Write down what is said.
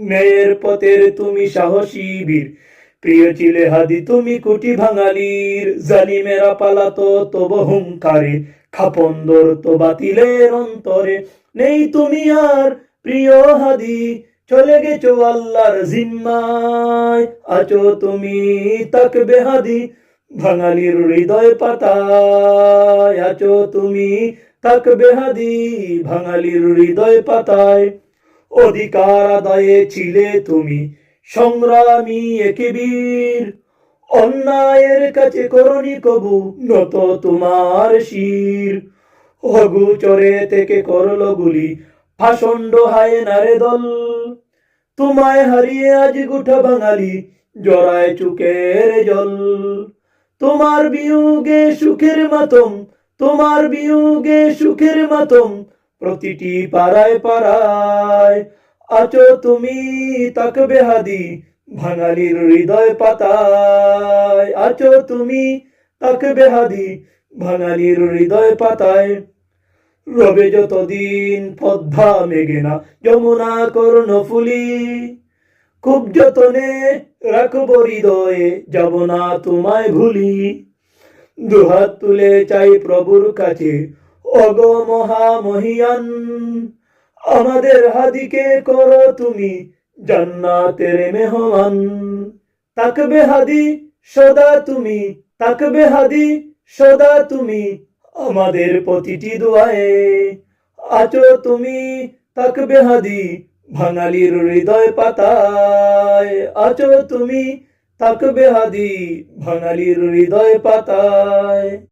ন্যায়ের পথের তুমি সাহসী বীর। প্রিয় ছিলে হাদি, তুমি কুটি ভাঙালির। জালিমেরা পালাতো তব হুঙ্কারে খাপন্দর তো বাতিলের অন্তরে। নেই তুমি আর, প্রিয় হাদি, চলে গেছো আল্লাহর জিম্মায়। আছো তুমি তাকবে হাদি, ভাঙালির হৃদয় পাতায়। আছো তুমি তাকবে হাদি, ভাঙালির হৃদয় পাতায়। অধিকার আদায়ে ছিলে তুমি। সংগ্রামী একে বীর। অন্যায়ের কাছে করণি কবু, নত তোমার শির। অগুচরে থেকে করল গুলি ফাসন্ড হায় নারে দল। তোমায় হারিয়ে আজ গুঠা বাঙালি, জড়ায় চুকের জল। তোমার বিয়োগে সুখের মাতম, তোমার বিয়োগে সুখের মাতম প্রতিটি পাড়ায় পাড়ায় আছো তুমি তাকবে হাদি ভাঙালির হৃদয় পাতায়। আছো তুমি তাকবে হাদি ভাঙালির হৃদয় পাতায়। রবে যতদিন পদ্মা মেঘেনা যমুনা কর্ণ ফুলি, খুব যতনে রাখব হৃদয়ে যাব না তোমায় ভুলি। দুহাত তুলে চাই প্রভুর কাছে অগ মহামহিয়ান, আমাদের হাদিকে করো তুমি জান্নাতের মেহমান। তাকবে হাদি, সদা তুমি, তাকবে হাদি, সদা তুমি আমাদের প্রতিটি দোয়ায়ে। আছো তুমি তাকবে হাদি ভাঙালির হৃদয় পাতায়। আছো তুমি তাকবে হাদি ভাঙালির হৃদয় পাতায়।